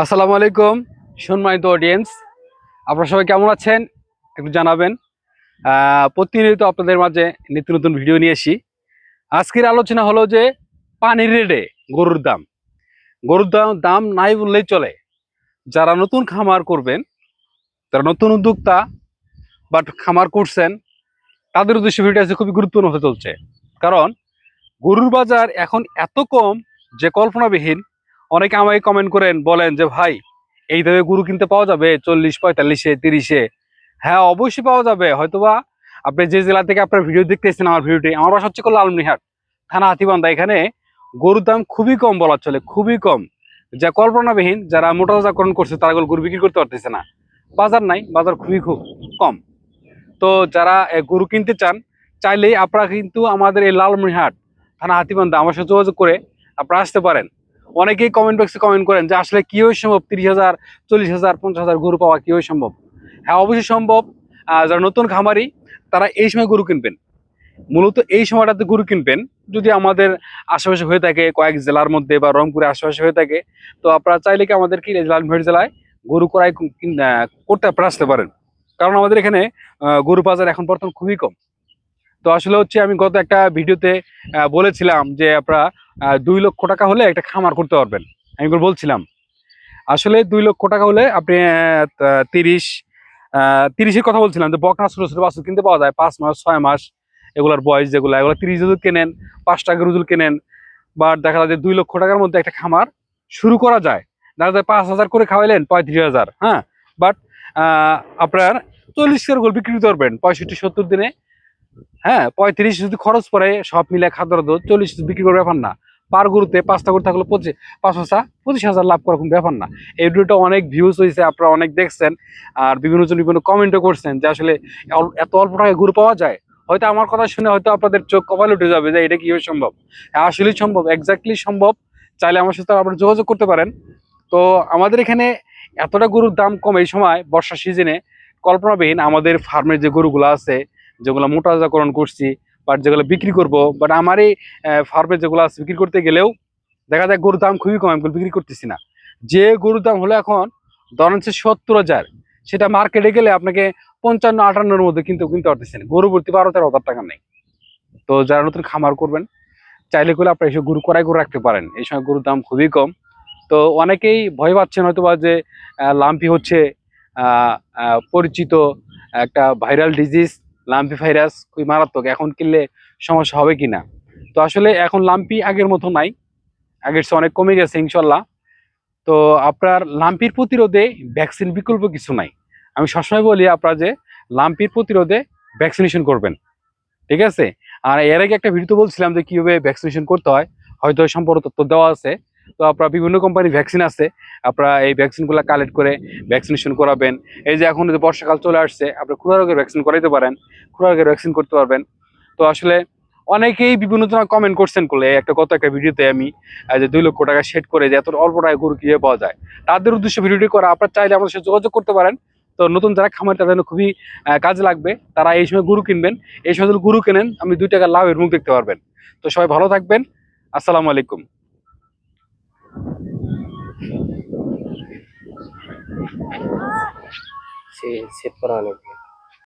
আসসালামু আলাইকুম, সম্মানিত অডিয়েন্স আপনারা সবাই কেমন আছেন? একটু জানাবেন। প্রতিনিয়ত আপনাদের মাঝে নিত্য নতুন ভিডিও নিয়ে আসি। আজকের আলোচনা হলো যে পানির রেডে গরুর দাম। গরুর দাম দাম নাই বললেই চলে। যারা নতুন খামার করবেন, যারা নতুন উদ্যোক্তা বাট খামার করছেন, তাদের উদ্দেশ্যে ভিডিও আছে খুবই গুরুত্বপূর্ণ হতে চলছে। কারণ গরুর বাজার এখন এত কম যে কল্পনাবিহীন অনেকে আমাকে কমেন্ট করেন, বলেন যে, ভাই এই দামে গরু কিনতে পাওয়া যাবে? চল্লিশ, পঁয়তাল্লিশে, তিরিশে? হ্যাঁ অবশ্যই পাওয়া যাবে। হয়তোবা আপনি যে জেলা থেকে আপনার ভিডিও দেখতেছেন আমার ভিডিওটি আমার বাসা হচ্ছে লালমনিহাট, থানা হাতিবান্ধা। এখানে গরুর দাম খুবই কম বলা চলে, খুবই কম। যা কল্পনাবিহীন, যারা মোটরজাকরণ করছে, তারা গরু বিক্রি করতে পারতেছে না। বাজার নাই, বাজার খুবই খুব কম। তো যারা গরু কিনতে চান, চাইলেই আপনারা কিন্তু আমাদের এই লালমনিহাট, থানা হাতিবান্ধা, আমার সাথে যোগাযোগ করে আপনারা আসতে পারেন। অনেকেই কমেন্ট বক্সে কমেন্ট করেন যে আসলে কীভাবে সম্ভব তিরিশ হাজার, চল্লিশ হাজার, পঞ্চাশ হাজার গরু পাওয়া কীভাবে সম্ভব? হ্যাঁ অবশ্যই সম্ভব। যারা নতুন খামারি, তারা এই সময় গরু কিনবেন। মূলত এই সময়টাতে গরু কিনবেন। যদি আমাদের আশেপাশে হয়ে থাকে কয়েক জেলার মধ্যে বা রংপুরের আশেপাশে হয়ে থাকে, তো আপনারা চাইলে কি আমাদের কি লালমোহর জেলায় গরু ক্রয় করতে আপনারা আসতে পারেন। কারণ আমাদের এখানে গরু বাজার এখন বর্তমান খুবই কম। তো আসলে হচ্ছে আমি গত একটা ভিডিওতে বলেছিলাম যে আপনারা দুই লক্ষ টাকা হলে একটা খামার করতে পারবেন। আমি বলছিলাম, আসলে দুই লক্ষ টাকা হলে আপনি তিরিশ তিরিশের কথা বলছিলাম যে বকনা ছোটো ছোটো বাছুর কিনতে পাওয়া যায়, পাঁচ মাস, ছয় মাস, এগুলার বয়স যেগুলো, এগুলো তিরিশ যদি কেনেন, পাঁচ টাকা রুজুল কেনেন, বা দেখা যায় যে দুই লক্ষ টাকার মধ্যে একটা খামার শুরু করা যায়। দেখা যায় পাঁচ হাজার করে খাওয়াইলেন, পঁয়ত্রিশ হাজার হ্যাঁ? বাট আপনার চল্লিশ করে গোল বিক্রি করতে পারবেন, পঁয়ষট্টি, সত্তর দিনে। হ্যাঁ পঁয়ত্রিশ যদি খরচ পড়ে, সব মিলে খাদ্য চল্লিশ বিক্রি করে ব্যাপার না। পার গরুতে পাঁচটা করে থাকলে পঁচিশ, পাঁচ পাঁচটা পঁচিশ হাজার লাভ করা কোনো ব্যাপার না। এই ভিডিওটা অনেক ভিউজ হয়েছে, আপনারা অনেক দেখছেন। আর বিভিন্ন জন বিভিন্ন কমেন্টও করছেন যে আসলে এত অল্প টাকায় গরু পাওয়া যায়? হয়তো আমার কথা শুনে হয়তো আপনাদের চোখ কপাল উঠে যাবে যে এটা কীভাবে সম্ভব? হ্যাঁ আসলেই সম্ভব এক্স্যাক্টলি সম্ভব। চাইলে আমার সাথে আপনারা যোগাযোগ করতে পারেন। তো আমাদের এখানে এতটা গরুর দাম কম এই সময়, বর্ষা সিজনে কল্পনাবিহীন আমাদের ফার্মের যে গরুগুলো আছে যেগুলো মোটাজাকরণ করছি বাট যেগুলো বিক্রি করব বাট আমার এই ফার্মে যেগুলো আছে বিক্রি করতে গেলেও দেখা যায় গরুর দাম খুবই কম, আমি বিক্রি করতেছি না। যে গরুর দাম হলো এখন ধরেন হচ্ছে সত্তর হাজার, সেটা মার্কেটে গেলে আপনাকে পঞ্চান্ন, আটান্নর মধ্যে কিন্তু কিনতে পারতেছেন গরু ভর্তি বারো, তেরো হাজার টাকা নেই। তো যারা নতুন খামার করবেন, চাইলে করলে আপনারা এসব গরু করাই করে রাখতে পারেন। এই সময় গরুর দাম খুবই কম। তো অনেকেই ভয় পাচ্ছেন হয়তো বা যে লাম্পি হচ্ছে পরিচিত একটা ভাইরাল ডিজিজ লাম্পি ভাইরাস খুবই মারাত্মক। এখন কিনলে সমস্যা হবে কিনা? তো আসলে এখন লাম্পি আগের মতো নাই। আগের চেয়ে অনেক কমে গেছে ইনশাল্লাহ। তো আপনার লাম্পির প্রতিরোধে ভ্যাকসিন বিকল্প কিছু নাই। আমি সবসময় বলি আপনারা যে লাম্পির প্রতিরোধে ভ্যাকসিনেশন করবেন। ঠিক আছে? আর এর আগে একটা ভিডিও বলছিলাম যে কীভাবে ভ্যাকসিনেশন করতে হয়। হয়তো সম্পর্ক তথ্য দেওয়া আছে। তো আপনার বিভিন্ন কোম্পানির ভ্যাকসিন আছে। আপনারা এই ভ্যাকসিনগুলো কালেক্ট করে ভ্যাকসিনেশন করাবেন। এই যে এখন যে বর্ষাকাল চলে আসছে, আপনি খুরা রোগের ভ্যাকসিন করাইতে পারেন খুরা রোগের ভ্যাকসিন করতে পারবেন। তো আসলে অনেকেই বিভিন্ন ধরনের কমেন্ট করছেন করলে একটা গত একটা ভিডিওতে আমি যে দুই লক্ষ টাকা সেট করে যে এত অল্প টাকায় গরু কীভাবে পাওয়া যায়? তাদের উদ্দেশ্যে ভিডিওটি করা, আপনার চাইলে আমাদের সাথে যোগাযোগ করতে পারেন। তো নতুন যারা খামার, তাদের খুবই কাজে লাগবে। তারা এই সময় গরু কিনবেন। এই সময় যদি গরু কেনেন, আপনি দুই টাকা লাভের মুখ দেখতে পারবেন। তো সবাই ভালো থাকবেন। আসসালামু আলাইকুম। সে সেট করা অনেক